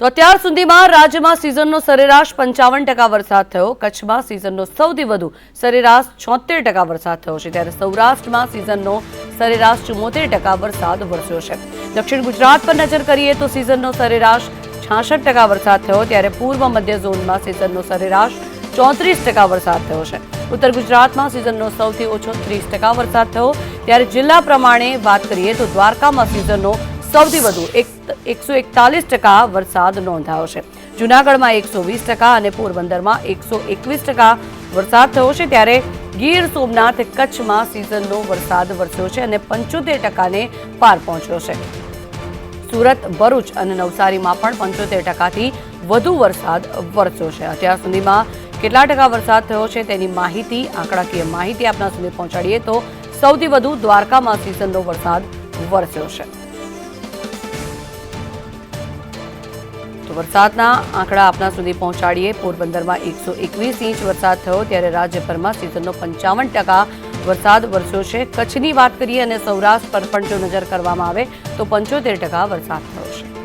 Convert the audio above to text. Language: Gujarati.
તો અત્યાર સુધીમાં રાજ્યમાં સિઝનનો સરેરાશ પંચાવન ટકા વરસાદ થયો. કચ્છમાં સિઝનનો સૌથી વધુ સરેરાશ છોતેર ટકા વરસાદ થયો છે. ત્યારે સૌરાષ્ટ્રમાં સિઝનનો સરેરાશ ચુમ્મોતેર ટકા વરસાદ વરસ્યો છે. દક્ષિણ ગુજરાત પર નજર કરીએ તો સિઝનનો સરેરાશ છાસઠ ટકા વરસાદ થયો. ત્યારે પૂર્વ મધ્ય ઝોનમાં સિઝનનો સરેરાશ ચોત્રીસ ટકા વરસાદ થયો છે. ઉત્તર ગુજરાતમાં સિઝનનો સૌથી ઓછો ત્રીસ ટકા વરસાદ થયો. ત્યારે જિલ્લા પ્રમાણે વાત કરીએ તો દ્વારકામાં સિઝનનો સૌથી વધુ એક એકસો એકતાલીસ ટકા વરસાદ નોંધાયો છે. જૂનાગઢમાં એકસો વીસ ટકા અને પોરબંદરમાં એકસો એકવીસ ટકા વરસાદ થયો છે ત્યારે ગીર સોમનાથ કચ્છમાં સિઝનનો વરસાદ વરસ્યો છે અને પંચોતેર ટકાને પાર પહોંચ્યો છે. સુરત, ભરૂચ અને નવસારીમાં પણ પંચોતેર ટકાથી વધુ વરસાદ વરસ્યો છે. અત્યાર સુધીમાં કેટલા ટકા વરસાદ થયો છે તેની માહિતી, આંકડાકીય માહિતી આપના સુધી પહોંચાડીએ તો સૌથી વધુ દ્વારકામાં સિઝનનો વરસાદ વરસ્યો છે. વરસાદના આંકડા આપના સુધી પહોંચાડીએ. પોરબંદરમાં એકસો એકવીસ ઇંચ વરસાદ થયો ત્યારે રાજ્યભરમાં સિઝનનો પંચાવન ટકા વરસાદ વરસ્યો છે. કચ્છની વાત કરીએ અને સૌરાષ્ટ્ર પર પણ જો નજર કરવામાં આવે તો પંચોતેર ટકા વરસાદ થયો છે.